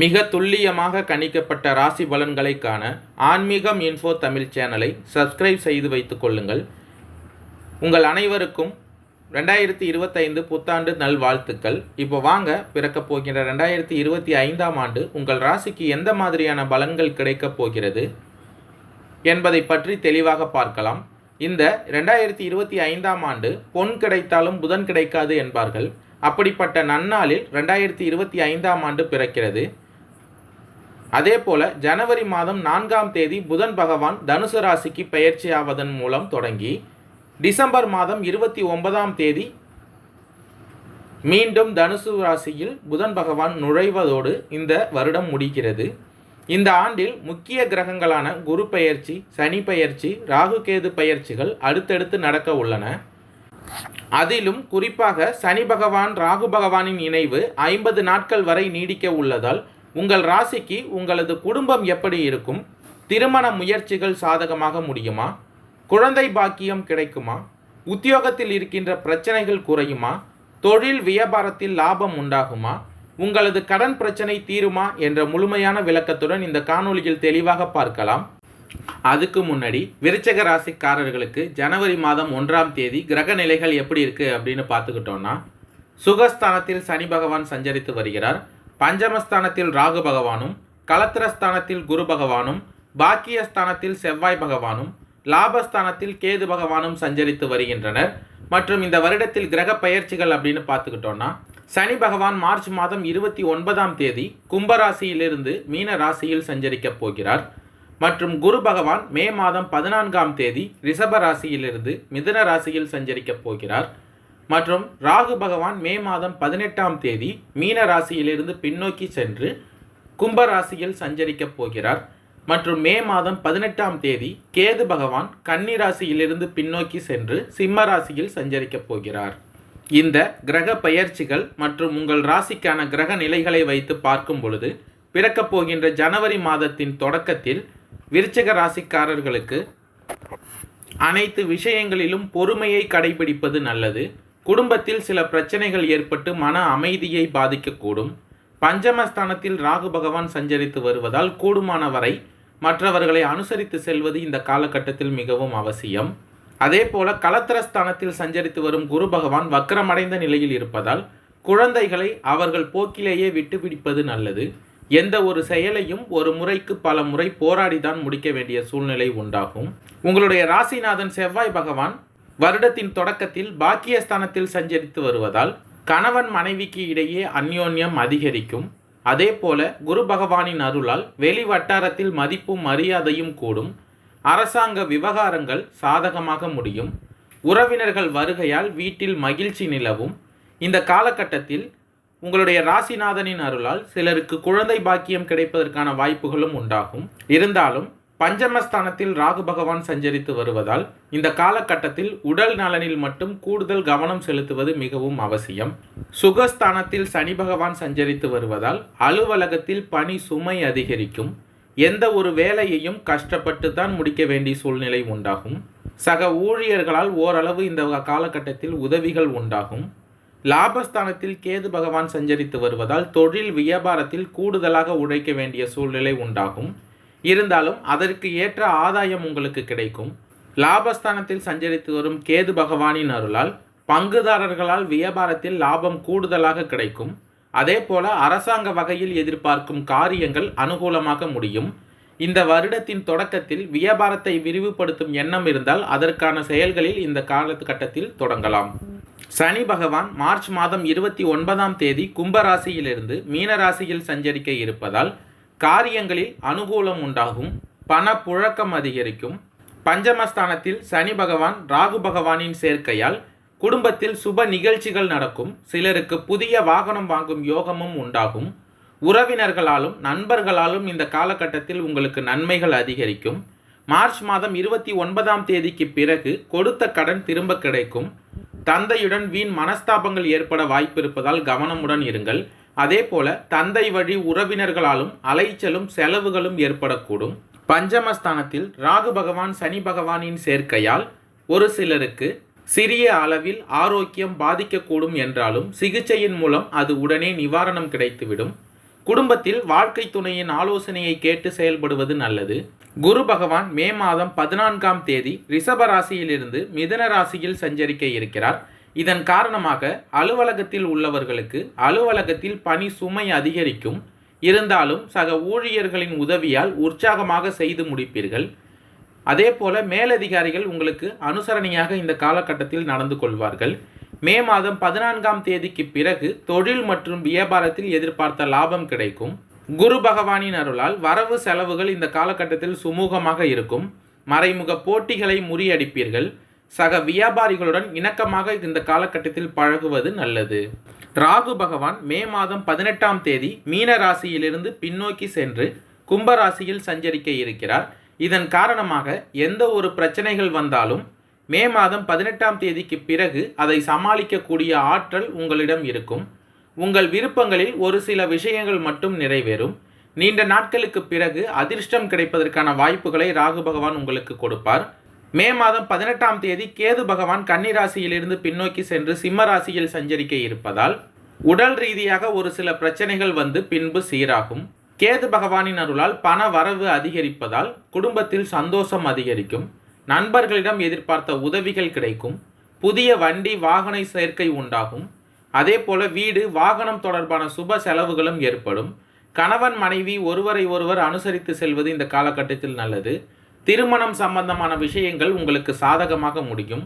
மிக துல்லியமாக கணிக்கப்பட்ட ராசி பலன்களை காண ஆன்மீகம் இன்ஃபோ தமிழ் சேனலை சப்ஸ்கிரைப் செய்து வைத்துக் கொள்ளுங்கள். உங்கள் அனைவருக்கும் ரெண்டாயிரத்தி இருபத்தைந்து புத்தாண்டு நல்வாழ்த்துக்கள். இப்போ வாங்க பிறக்கப் போகின்ற ரெண்டாயிரத்தி இருபத்தி ஐந்தாம் ஆண்டு உங்கள் ராசிக்கு எந்த மாதிரியான பலன்கள் கிடைக்கப் போகிறது என்பதை பற்றி தெளிவாக பார்க்கலாம். இந்த ரெண்டாயிரத்தி இருபத்தி ஐந்தாம் ஆண்டு பொன் கிடைத்தாலும் புதன் கிடைக்காது என்பார்கள். அப்படிப்பட்ட நன்னாளில் ரெண்டாயிரத்தி இருபத்தி ஐந்தாம் ஆண்டு பிறக்கிறது. அதே போல ஜனவரி மாதம் நான்காம் தேதி புதன் பகவான் தனுசு ராசிக்கு பெயர்ச்சியாவதன் மூலம் தொடங்கி டிசம்பர் மாதம் இருபத்தி ஒன்பதாம் தேதி மீண்டும் தனுசு ராசியில் புதன் பகவான் நுழைவதோடு இந்த வருடம் முடிகிறது. இந்த ஆண்டில் முக்கிய கிரகங்களான குரு பெயர்ச்சி சனி பெயர்ச்சி ராகுகேது பயிற்சிகள் அடுத்தடுத்து நடக்க உள்ளன. அதிலும் குறிப்பாக சனி பகவான் ராகு பகவானின் இணைவு ஐம்பது நாட்கள் வரை நீடிக்க உள்ளதால் உங்கள் ராசிக்கு உங்களது குடும்பம் எப்படி இருக்கும்? திருமண முயற்சிகள் சாதகமாக முடியுமா? குழந்தை பாக்கியம் கிடைக்குமா? உத்தியோகத்தில் இருக்கின்ற பிரச்சனைகள் குறையுமா? தொழில் வியாபாரத்தில் லாபம் உண்டாகுமா? உங்களது கடன் பிரச்சனை தீருமா? என்ற முழுமையான விளக்கத்துடன் இந்த காணொளியில் தெளிவாக பார்க்கலாம். அதுக்கு முன்னாடி விருச்சக ராசிக்காரர்களுக்கு ஜனவரி மாதம் ஒன்றாம் தேதி கிரக நிலைகள் எப்படி இருக்கு அப்படின்னு பார்த்துக்கிட்டோம்னா சுகஸ்தானத்தில் சனி பகவான் சஞ்சரித்து வருகிறார். பஞ்சமஸ்தானத்தில் ராகு பகவானும் கலத்திரஸ்தானத்தில் குரு பகவானும் பாக்கியஸ்தானத்தில் செவ்வாய் பகவானும் லாபஸ்தானத்தில் கேது பகவானும் சஞ்சரித்து வருகின்றனர். மற்றும் இந்த வருடத்தில் கிரக பயிற்சிகள் அப்படின்னு பார்த்துக்கிட்டோன்னா சனி பகவான் மார்ச் மாதம் இருபத்தி ஒன்பதாம் தேதி கும்பராசியிலிருந்து மீன ராசியில் சஞ்சரிக்கப் போகிறார். மற்றும் குரு பகவான் மே மாதம் பதினான்காம் தேதி ரிஷப ராசியிலிருந்து மிதுன ராசியில் சஞ்சரிக்கப் போகிறார். மற்றும் ராகு பகவான் மே மாதம் பதினெட்டாம் தேதி மீன ராசியிலிருந்து பின்னோக்கி சென்று கும்ப ராசியில் சஞ்சரிக்கப் போகிறார். மற்றும் மே மாதம் பதினெட்டாம் தேதி கேது பகவான் கன்னி ராசியிலிருந்து பின்னோக்கி சென்று சிம்ம ராசியில் சஞ்சரிக்கப் போகிறார். இந்த கிரக பெயர்ச்சிகள் மற்றும் உங்கள் ராசிக்கான கிரக நிலைகளை வைத்து பார்க்கும் பொழுது பிறக்கப் போகின்ற ஜனவரி மாதத்தின் தொடக்கத்தில் விருச்சக ராசிக்காரர்களுக்கு அனைத்து விஷயங்களிலும் பொறுமையை கடைபிடிப்பது நல்லது. குடும்பத்தில் சில பிரச்சனைகள் ஏற்பட்டு மன அமைதியை பாதிக்கக்கூடும். பஞ்சமஸ்தானத்தில் ராகு பகவான் சஞ்சரித்து வருவதால் கூடுமான வரை மற்றவர்களை அனுசரித்து செல்வது இந்த காலகட்டத்தில் மிகவும் அவசியம். அதே போல கலத்திரஸ்தானத்தில் சஞ்சரித்து வரும் குரு பகவான் வக்கரமடைந்த நிலையில் இருப்பதால் குழந்தைகளை அவர்கள் போக்கிலேயே விட்டுவிடிப்பது நல்லது. எந்த ஒரு செயலையும் ஒரு முறைக்கு பல முறை போராடிதான் முடிக்க வேண்டிய சூழ்நிலை உண்டாகும். உங்களுடைய ராசிநாதன் செவ்வாய் பகவான் வருடத்தின் தொடக்கத்தில் பாக்கியஸ்தானத்தில் சஞ்சரித்து வருவதால் கணவன் மனைவிக்கு இடையே அந்யோன்யம் அதிகரிக்கும். அதே போல குரு பகவானின் அருளால் வெளி வட்டாரத்தில் மதிப்பும் மரியாதையும் கூடும். அரசாங்க விவகாரங்கள் சாதகமாக முடியும். உறவினர்கள் வருகையால் வீட்டில் மகிழ்ச்சி நிலவும். இந்த காலகட்டத்தில் உங்களுடைய ராசிநாதனின் அருளால் சிலருக்கு குழந்தை பாக்கியம் கிடைப்பதற்கான வாய்ப்புகளும் உண்டாகும். இருந்தாலும் பஞ்சமஸ்தானத்தில் ராகு பகவான் சஞ்சரித்து வருவதால் இந்த காலகட்டத்தில் உடல் நலனில் மட்டும் கூடுதல் கவனம் செலுத்துவது மிகவும் அவசியம். சுகஸ்தானத்தில் சனி பகவான் சஞ்சரித்து வருவதால் அலுவலகத்தில் பணி சுமை அதிகரிக்கும். எந்த ஒரு வேலையையும் கஷ்டப்பட்டு தான் முடிக்க வேண்டிய சூழ்நிலை உண்டாகும். சக ஊழியர்களால் ஓரளவு இந்த காலகட்டத்தில் உதவிகள் உண்டாகும். லாபஸ்தானத்தில் கேது பகவான் சஞ்சரித்து வருவதால் தொழில் வியாபாரத்தில் கூடுதலாக உழைக்க வேண்டிய சூழ்நிலை உண்டாகும். இருந்தாலும் அதற்கு ஏற்ற ஆதாயம் உங்களுக்கு கிடைக்கும். லாபஸ்தானத்தில் சஞ்சரித்து வரும் கேது பகவானின் அருளால் பங்குதாரர்களால் வியாபாரத்தில் லாபம் கூடுதலாக கிடைக்கும். அதே போல அரசாங்க வகையில் எதிர்பார்க்கும் காரியங்கள் அனுகூலமாக முடியும். இந்த வருடத்தின் தொடக்கத்தில் வியாபாரத்தை விரிவுபடுத்தும் எண்ணம் இருந்தால் அதற்கான செயல்களில் இந்த காலகட்டத்தில் தொடங்கலாம். சனி பகவான் மார்ச் மாதம் இருபத்தி ஒன்பதாம் தேதி கும்பராசியிலிருந்து மீனராசியில் சஞ்சரிக்க இருப்பதால் காரியங்களில் அனுகூலம் உண்டாகும் பண புழக்கம் அதிகரிக்கும். பஞ்சமஸ்தானத்தில் சனி பகவான் ராகு பகவானின் சேர்க்கையால் குடும்பத்தில் சுப நிகழ்ச்சிகள் நடக்கும். சிலருக்கு புதிய வாகனம் வாங்கும் யோகமும் உண்டாகும். உறவினர்களாலும் நண்பர்களாலும் இந்த காலகட்டத்தில் உங்களுக்கு நன்மைகள் அதிகரிக்கும். மார்ச் மாதம் இருபத்தி ஒன்பதாம் தேதிக்கு பிறகு கொடுத்த கடன் திரும்ப கிடைக்கும். தந்தையுடன் வீண் மனஸ்தாபங்கள் ஏற்பட வாய்ப்பு இருப்பதால் கவனமுடன் இருங்கள். அதே போல தந்தை வழி உறவினர்களாலும் அலைச்சலும் செலவுகளும் ஏற்படக்கூடும். பஞ்சமஸ்தானத்தில் ராகு பகவான் சனி பகவானின் சேர்க்கையால் ஒரு சிலருக்கு சிறிய அளவில் ஆரோக்கியம் பாதிக்கக்கூடும் என்றாலும் சிகிச்சையின் மூலம் அது உடனே நிவாரணம் கிடைத்துவிடும். குடும்பத்தில் வாழ்க்கை துணையின் ஆலோசனையை கேட்டு செயல்படுவது நல்லது. குரு பகவான் மே மாதம் பதினான்காம் தேதி ரிஷப ராசியிலிருந்து மிதன ராசியில் சஞ்சரிக்க இருக்கிறார். இதன் காரணமாக அலுவலகத்தில் உள்ளவர்களுக்கு அலுவலகத்தில் பணி சுமை அதிகரிக்கும். இருந்தாலும் சக ஊழியர்களின் உதவியால் உற்சாகமாக செய்து முடிப்பீர்கள். அதே போல மேலதிகாரிகள் உங்களுக்கு அனுசரணையாக இந்த காலகட்டத்தில் நடந்து கொள்வார்கள். மே மாதம் பதினான்காம் தேதிக்கு பிறகு தொழில் மற்றும் வியாபாரத்தில் எதிர்பார்த்த லாபம் கிடைக்கும். குரு பகவானின் அருளால் வரவு செலவுகள் இந்த காலகட்டத்தில் சுமூகமாக இருக்கும். மறைமுக போட்டிகளை முறியடிப்பீர்கள். சக வியாபாரிகளுடன் இணக்கமாக இந்த காலகட்டத்தில் பழகுவது நல்லது. ராகு பகவான் மே மாதம் பதினெட்டாம் தேதி மீன ராசியிலிருந்து பின்னோக்கி சென்று கும்பராசியில் சஞ்சரிக்க இருக்கிறார். இதன் காரணமாக எந்த ஒரு பிரச்சனைகள் வந்தாலும் மே மாதம் பதினெட்டாம் தேதிக்கு பிறகு அதை சமாளிக்கக்கூடிய ஆற்றல் உங்களிடம் இருக்கும். உங்கள் விருப்பங்களில் ஒரு சில விஷயங்கள் மட்டும் நிறைவேறும். நீண்ட நாட்களுக்கு பிறகு அதிர்ஷ்டம் கிடைப்பதற்கான வாய்ப்புகளை ராகு பகவான் உங்களுக்கு கொடுப்பார். மே மாதம் பதினெட்டாம் தேதி கேது பகவான் கன்னிராசியிலிருந்து பின்னோக்கி சென்று சிம்ம ராசியில் சஞ்சரிக்க இருப்பதால் உடல் ரீதியாக ஒரு சில பிரச்சனைகள் வந்து பின்பு சீராகும். கேது பகவானின் அருளால் பண வரவு அதிகரிப்பதால் குடும்பத்தில் சந்தோஷம் அதிகரிக்கும். நண்பர்களிடம் எதிர்பார்த்த உதவிகள் கிடைக்கும். புதிய வண்டி வாகன சேர்க்கை உண்டாகும். அதே போல வீடு வாகனம் தொடர்பான சுப செலவுகளும் ஏற்படும். கணவன் மனைவி ஒருவரை ஒருவர் அனுசரித்து செல்வது இந்த காலகட்டத்தில் நல்லது. திருமணம் சம்பந்தமான விஷயங்கள் உங்களுக்கு சாதகமாக முடியும்.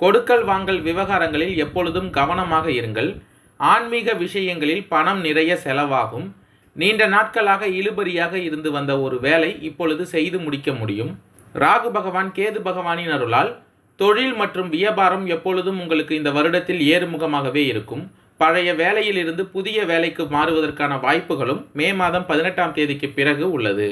கொடுக்கல் வாங்கல் விவகாரங்களில் எப்பொழுதும் கவனமாக இருங்கள். ஆன்மீக விஷயங்களில் பணம் நிறைய செலவாகும். நீண்ட நாட்களாக இழுபறியாக இருந்து வந்த ஒரு வேலை இப்பொழுது செய்து முடிக்க முடியும். ராகு பகவான் கேது பகவானின் அருளால் தொழில் மற்றும் வியாபாரம் எப்பொழுதும் உங்களுக்கு இந்த வருடத்தில் ஏறுமுகமாகவே இருக்கும். பழைய வேலையிலிருந்து புதிய வேலைக்கு மாறுவதற்கான வாய்ப்புகளும் மே மாதம் பதினெட்டாம் தேதிக்கு பிறகு உள்ளது.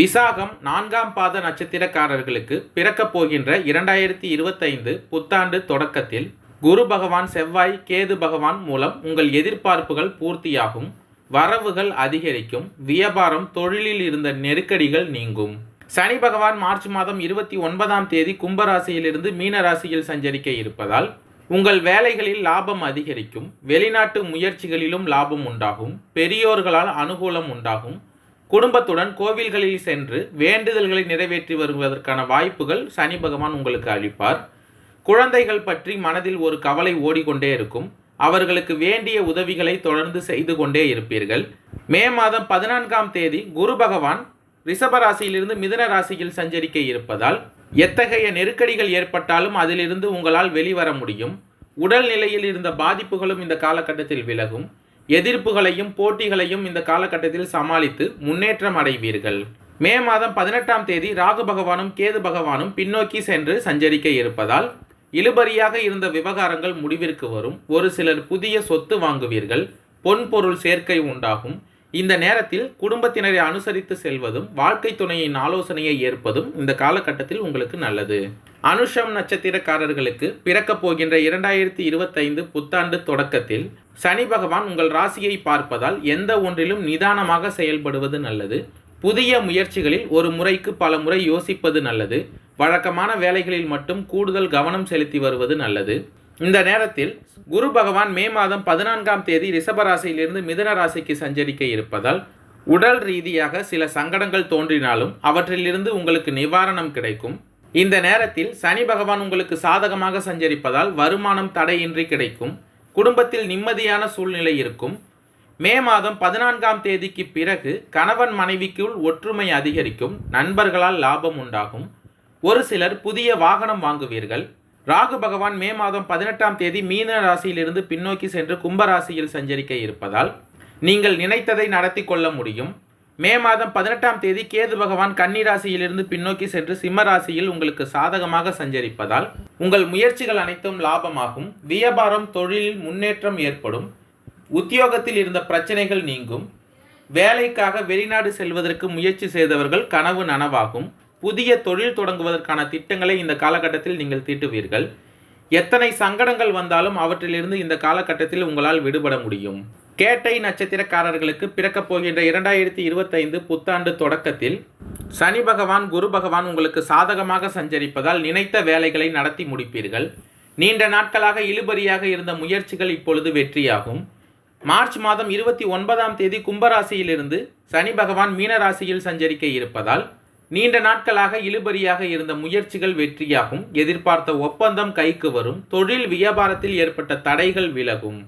விசாகம் நான்காம் பாத நட்சத்திரக்காரர்களுக்கு பிறக்கப் போகின்ற இரண்டாயிரத்தி இருபத்தைந்து புத்தாண்டு தொடக்கத்தில் குரு பகவான் செவ்வாய் கேது பகவான் மூலம் உங்கள் எதிர்பார்ப்புகள் பூர்த்தியாகும். வரவுகள் அதிகரிக்கும். வியாபாரம் தொழிலில் இருந்த நெருக்கடிகள் நீங்கும். சனி பகவான் மார்ச் மாதம் இருபத்தி ஒன்பதாம் தேதி கும்பராசியிலிருந்து மீன ராசியில் சஞ்சரிக்க இருப்பதால் உங்கள் வேலைகளில் லாபம் அதிகரிக்கும் வெளிநாட்டு முயற்சிகளிலும் லாபம் உண்டாகும் பெரியோர்களால் அனுகூலம் உண்டாகும். குடும்பத்துடன் கோவில்களில் சென்று வேண்டுதல்களை நிறைவேற்றி வருவதற்கான வாய்ப்புகள் சனி பகவான் உங்களுக்கு அளிப்பார். குழந்தைகள் பற்றி மனதில் ஒரு கவலை ஓடிக்கொண்டே இருக்கும். அவர்களுக்கு வேண்டிய உதவிகளை தொடர்ந்து செய்து கொண்டே இருப்பீர்கள். மே மாதம் பதினான்காம் தேதி குரு பகவான் ரிஷப ராசியிலிருந்து ராசியில் சஞ்சரிக்க இருப்பதால் எத்தகைய நெருக்கடிகள் ஏற்பட்டாலும் அதிலிருந்து உங்களால் வெளிவர முடியும். உடல் நிலையில் இருந்த பாதிப்புகளும் இந்த காலகட்டத்தில் விலகும். எதிர்ப்புகளையும் போட்டிகளையும் இந்த காலகட்டத்தில் சமாளித்து முன்னேற்றம் அடைவீர்கள். மே மாதம் பதினெட்டாம் தேதி ராகு பகவானும் கேது பகவானும் பின்னோக்கி சென்று சஞ்சரிக்க இருப்பதால் இழுபறியாக இருந்த விவகாரங்கள் முடிவிற்கு வரும். ஒரு சிலர் புதிய சொத்து வாங்குவீர்கள். பொன் பொருள் சேர்க்கை உண்டாகும். இந்த நேரத்தில் குடும்பத்தினரை அனுசரித்து செல்வதும் வாழ்க்கை துணையின் ஆலோசனையை ஏற்பதும் இந்த காலகட்டத்தில் உங்களுக்கு நல்லது. அனுஷம் நட்சத்திரக்காரர்களுக்கு பிறக்கப் போகின்ற இரண்டாயிரத்தி இருபத்தைந்து புத்தாண்டு தொடக்கத்தில் சனி பகவான் உங்கள் ராசியை பார்ப்பதால் எந்த ஒன்றிலும் நிதானமாக செயல்படுவது நல்லது. புதிய முயற்சிகளில் ஒரு முறைக்கு பல முறை யோசிப்பது நல்லது. வழக்கமான வேலைகளில் மட்டும் கூடுதல் கவனம் செலுத்தி வருவது நல்லது. இந்த நேரத்தில் குரு பகவான் மே மாதம் பதினான்காம் தேதி ரிஷபராசியிலிருந்து மிதன ராசிக்கு சஞ்சரிக்க இருப்பதால் உடல் ரீதியாக சில சங்கடங்கள் தோன்றினாலும் அவற்றிலிருந்து உங்களுக்கு நிவாரணம் கிடைக்கும். இந்த நேரத்தில் சனி பகவான் உங்களுக்கு சாதகமாக சஞ்சரிப்பதால் வருமானம் தடையின்றி கிடைக்கும். குடும்பத்தில் நிம்மதியான சூழ்நிலை இருக்கும். மே மாதம் பதினான்காம் தேதிக்கு பிறகு கணவன் மனைவிக்குள் ஒற்றுமை அதிகரிக்கும். நண்பர்களால் லாபம் உண்டாகும். ஒரு சிலர் புதிய வாகனம் வாங்குவீர்கள். ராகு பகவான் மே மாதம் பதினெட்டாம் தேதி மீன ராசியிலிருந்து பின்னோக்கி சென்று கும்பராசியில் சஞ்சரிக்க இருப்பதால் நீங்கள் நினைத்ததை நடத்தி கொள்ள முடியும். மே மாதம் பதினெட்டாம் தேதி கேது பகவான் கன்னிராசியிலிருந்து பின்னோக்கி சென்று சிம்ம ராசியில் உங்களுக்கு சாதகமாக சஞ்சரிப்பதால் உங்கள் முயற்சிகள் அனைத்தும் லாபமாகும். வியாபாரம் தொழிலில் முன்னேற்றம் ஏற்படும். உத்தியோகத்தில் இருந்த பிரச்சனைகள் நீங்கும். வேலைக்காக வெளிநாடு செல்வதற்கு முயற்சி செய்தவர்கள் கனவு நனவாகும். புதிய தொழில் தொடங்குவதற்கான திட்டங்களை இந்த காலகட்டத்தில் நீங்கள் தீட்டுவீர்கள். எத்தனை சங்கடங்கள் வந்தாலும் அவற்றிலிருந்து இந்த காலகட்டத்தில் உங்களால் விடுபட முடியும். கேட்டை நட்சத்திரக்காரர்களுக்கு பிறக்கப் போகின்ற இரண்டாயிரத்தி இருபத்தைந்து புத்தாண்டு தொடக்கத்தில் சனி பகவான் குரு பகவான் உங்களுக்கு சாதகமாக சஞ்சரிப்பதால் நினைத்த வேலைகளை நடத்தி முடிப்பீர்கள். நீண்ட நாட்களாக இழுபறியாக இருந்த முயற்சிகள் இப்பொழுது வெற்றியாகும். மார்ச் மாதம் இருபத்தி ஒன்பதாம் தேதி கும்பராசியிலிருந்து சனி பகவான் மீனராசியில் சஞ்சரிக்க இருப்பதால் நீண்ட நாட்களாக இழுபறியாக இருந்த முயற்சிகள் வெற்றியாகும். எதிர்பார்த்த ஒப்பந்தம் கைக்கு வரும். தொழில் வியாபாரத்தில் ஏற்பட்ட தடைகள் விலகும்.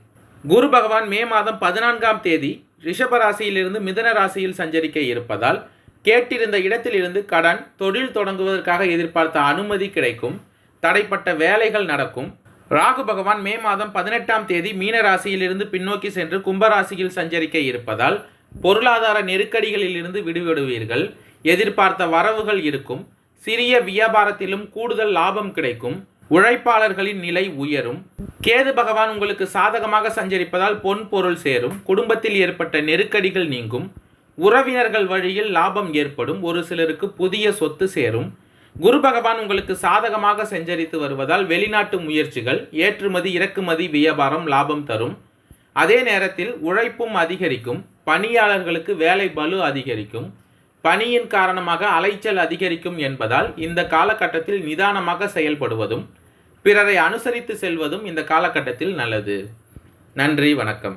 குரு பகவான் மே மாதம் பதினான்காம் தேதி ரிஷபராசியிலிருந்து மிதன ராசியில் சஞ்சரிக்க இருப்பதால் கேட்டிருந்த இடத்திலிருந்து கடன் தொழில் தொடங்குவதற்காக எதிர்பார்த்த அனுமதி கிடைக்கும். தடைப்பட்ட வேலைகள் நடக்கும். ராகு பகவான் மே மாதம் பதினெட்டாம் தேதி மீன ராசியிலிருந்து பின்னோக்கி சென்று கும்பராசியில் சஞ்சரிக்க இருப்பதால் பொருளாதார நெருக்கடிகளில் இருந்து விடுபடுவீர்கள். எதிர்பார்த்த வரவுகள் இருக்கும். சிறிய வியாபாரத்திலும் கூடுதல் லாபம் கிடைக்கும். உழைப்பாளர்களின் நிலை உயரும். கேது பகவான் உங்களுக்கு சாதகமாக சஞ்சரிப்பதால் பொன் பொருள் சேரும். குடும்பத்தில் ஏற்பட்ட நெருக்கடிகள் நீங்கும். உறவினர்கள் வழியில் லாபம் ஏற்படும். ஒரு சிலருக்கு புதிய சொத்து சேரும். குரு பகவான் உங்களுக்கு சாதகமாக சஞ்சரித்து வருவதால் வெளிநாட்டு முயற்சிகள் ஏற்றுமதி இறக்குமதி வியாபாரம் லாபம் தரும். அதே நேரத்தில் உழைப்பும் அதிகரிக்கும். பணியாளர்களுக்கு வேலை பலு அதிகரிக்கும். பணியின் காரணமாக அலைச்சல் அதிகரிக்கும் என்பதால் இந்த காலகட்டத்தில் நிதானமாக செயல்படுவதும் பிறரை அனுசரித்து செல்வதும் இந்த காலகட்டத்தில் நல்லது. நன்றி வணக்கம்.